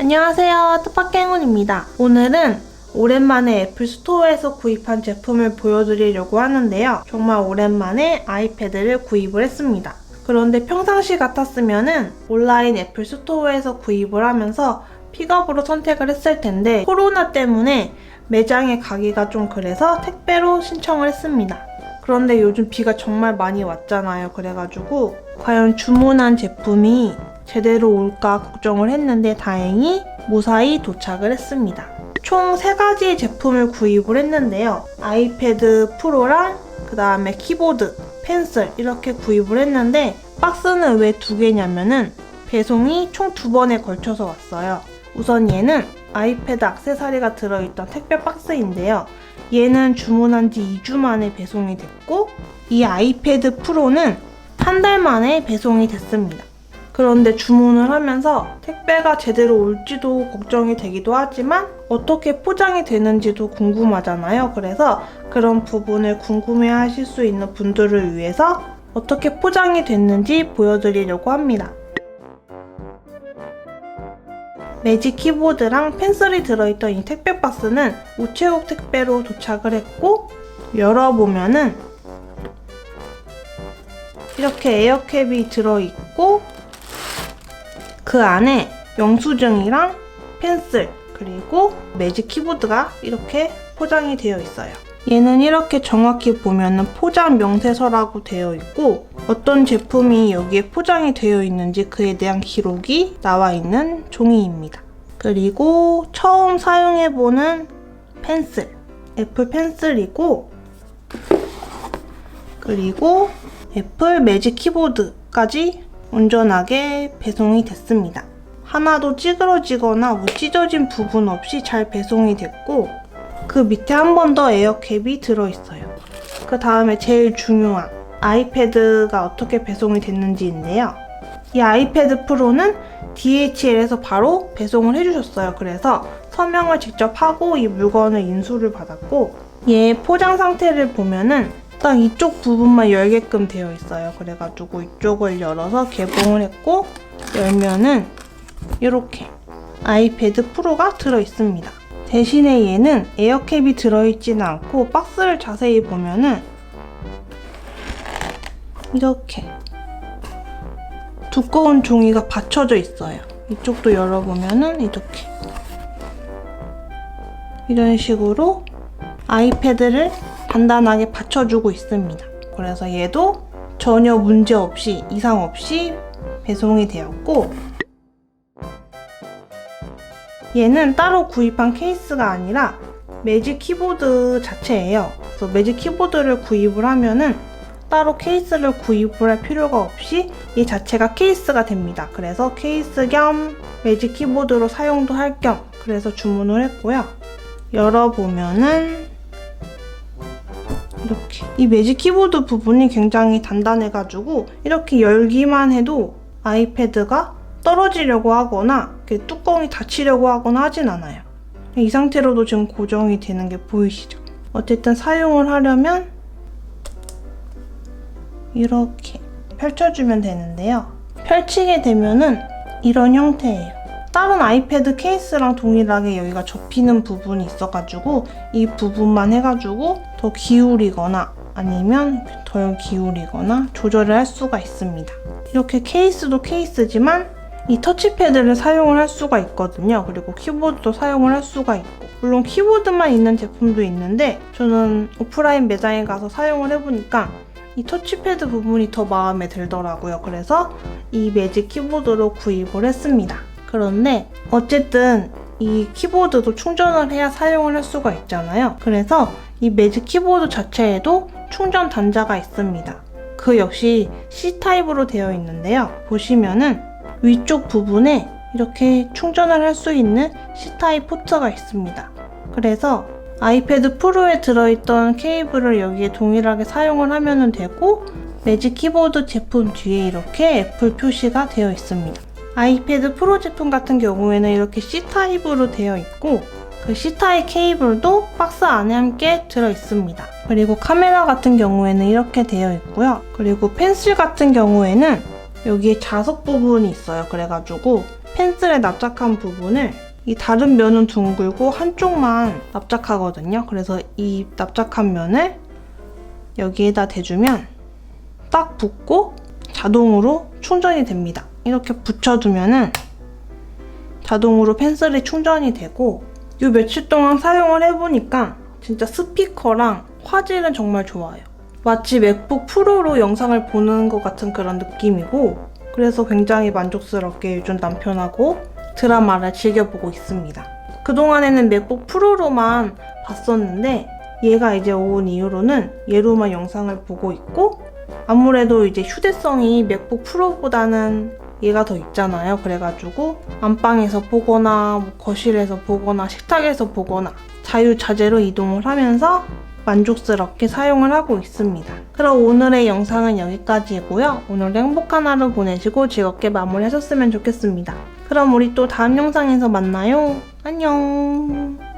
안녕하세요. 뜻밖행운입니다. 오늘은 오랜만에 애플 스토어에서 구입한 제품을 보여드리려고 하는데요. 정말 오랜만에 아이패드를 구입을 했습니다. 그런데 평상시 같았으면은 온라인 애플 스토어에서 구입을 하면서 픽업으로 선택을 했을 텐데 코로나 때문에 매장에 가기가 좀 그래서 택배로 신청을 했습니다. 그런데 요즘 비가 정말 많이 왔잖아요. 그래가지고 과연 주문한 제품이 제대로 올까 걱정을 했는데 다행히 무사히 도착을 했습니다. 총 3가지 제품을 구입을 했는데요. 아이패드 프로랑 그 다음에 키보드, 펜슬 이렇게 구입을 했는데 박스는 왜 두 개냐면은 배송이 총 두 번에 걸쳐서 왔어요. 우선 얘는 아이패드 악세사리가 들어있던 택배 박스인데요. 얘는 주문한 지 2주 만에 배송이 됐고 이 아이패드 프로는 한 달 만에 배송이 됐습니다. 그런데 주문을 하면서 택배가 제대로 올지도 걱정이 되기도 하지만 어떻게 포장이 되는지도 궁금하잖아요. 그래서 그런 부분을 궁금해 하실 수 있는 분들을 위해서 어떻게 포장이 됐는지 보여드리려고 합니다. 매직 키보드랑 펜슬이 들어있던 이 택배 박스는 우체국 택배로 도착을 했고 열어보면은 이렇게 에어캡이 들어있고 그 안에 영수증이랑 펜슬 그리고 매직 키보드가 이렇게 포장이 되어 있어요. 얘는 이렇게 정확히 보면은 포장 명세서라고 되어 있고 어떤 제품이 여기에 포장이 되어 있는지 그에 대한 기록이 나와 있는 종이입니다. 그리고 처음 사용해보는 펜슬, 애플 펜슬이고 그리고 애플 매직 키보드까지 온전하게 배송이 됐습니다. 하나도 찌그러지거나 뭐 찢어진 부분 없이 잘 배송이 됐고 그 밑에 한 번 더 에어캡이 들어있어요. 그 다음에 제일 중요한 아이패드가 어떻게 배송이 됐는지인데요. 이 아이패드 프로는 DHL에서 바로 배송을 해주셨어요. 그래서 서명을 직접 하고 이 물건을 인수를 받았고 얘 포장 상태를 보면은 딱 이쪽 부분만 열게끔 되어 있어요. 그래가지고 이쪽을 열어서 개봉을 했고 열면은 이렇게 아이패드 프로가 들어있습니다. 대신에 얘는 에어캡이 들어있지는 않고 박스를 자세히 보면은 이렇게 두꺼운 종이가 받쳐져 있어요. 이쪽도 열어보면은 이렇게 이런 식으로 아이패드를 단단하게 받쳐주고 있습니다. 그래서 얘도 전혀 문제 없이 이상 없이 배송이 되었고 얘는 따로 구입한 케이스가 아니라 매직 키보드 자체예요. 그래서 매직 키보드를 구입을 하면은 따로 케이스를 구입을 할 필요가 없이 이 자체가 케이스가 됩니다. 그래서 케이스 겸 매직 키보드로 사용도 할 겸 그래서 주문을 했고요. 열어보면은 이렇게 이 매직 키보드 부분이 굉장히 단단해가지고 이렇게 열기만 해도 아이패드가 떨어지려고 하거나 뚜껑이 닫히려고 하거나 하진 않아요. 이 상태로도 지금 고정이 되는 게 보이시죠? 어쨌든 사용을 하려면 이렇게 펼쳐주면 되는데요. 펼치게 되면은 이런 형태예요. 다른 아이패드 케이스랑 동일하게 여기가 접히는 부분이 있어가지고 이 부분만 해가지고 더 기울이거나 아니면 덜 기울이거나 조절을 할 수가 있습니다. 이렇게 케이스도 케이스지만 이 터치패드를 사용을 할 수가 있거든요. 그리고 키보드도 사용을 할 수가 있고 물론 키보드만 있는 제품도 있는데 저는 오프라인 매장에 가서 사용을 해보니까 이 터치패드 부분이 더 마음에 들더라고요. 그래서 이 매직 키보드로 구입을 했습니다. 그런데 어쨌든 이 키보드도 충전을 해야 사용을 할 수가 있잖아요. 그래서 이 매직 키보드 자체에도 충전 단자가 있습니다. 그 역시 C타입으로 되어 있는데요. 보시면은 위쪽 부분에 이렇게 충전을 할 수 있는 C타입 포트가 있습니다. 그래서 아이패드 프로에 들어있던 케이블을 여기에 동일하게 사용을 하면 되고 매직 키보드 제품 뒤에 이렇게 애플 표시가 되어 있습니다. 아이패드 프로 제품 같은 경우에는 이렇게 C타입으로 되어 있고 그 C타입 케이블도 박스 안에 함께 들어 있습니다. 그리고 카메라 같은 경우에는 이렇게 되어 있고요. 그리고 펜슬 같은 경우에는 여기에 자석 부분이 있어요. 그래가지고 펜슬에 납작한 부분을 이 다른 면은 둥글고 한쪽만 납작하거든요. 그래서 이 납작한 면을 여기에다 대주면 딱 붙고 자동으로 충전이 됩니다. 이렇게 붙여두면은 자동으로 펜슬이 충전이 되고 이 며칠 동안 사용을 해보니까 진짜 스피커랑 화질은 정말 좋아요. 마치 맥북 프로로 영상을 보는 것 같은 그런 느낌이고 그래서 굉장히 만족스럽게 요즘 남편하고 드라마를 즐겨보고 있습니다. 그동안에는 맥북 프로로만 봤었는데 얘가 이제 온 이후로는 얘로만 영상을 보고 있고 아무래도 이제 휴대성이 맥북 프로보다는 얘가 더 있잖아요. 그래가지고 안방에서 보거나 뭐 거실에서 보거나 식탁에서 보거나 자유자재로 이동을 하면서 만족스럽게 사용을 하고 있습니다. 그럼 오늘의 영상은 여기까지고요. 오늘도 행복한 하루 보내시고 즐겁게 마무리하셨으면 좋겠습니다. 그럼 우리 또 다음 영상에서 만나요. 안녕.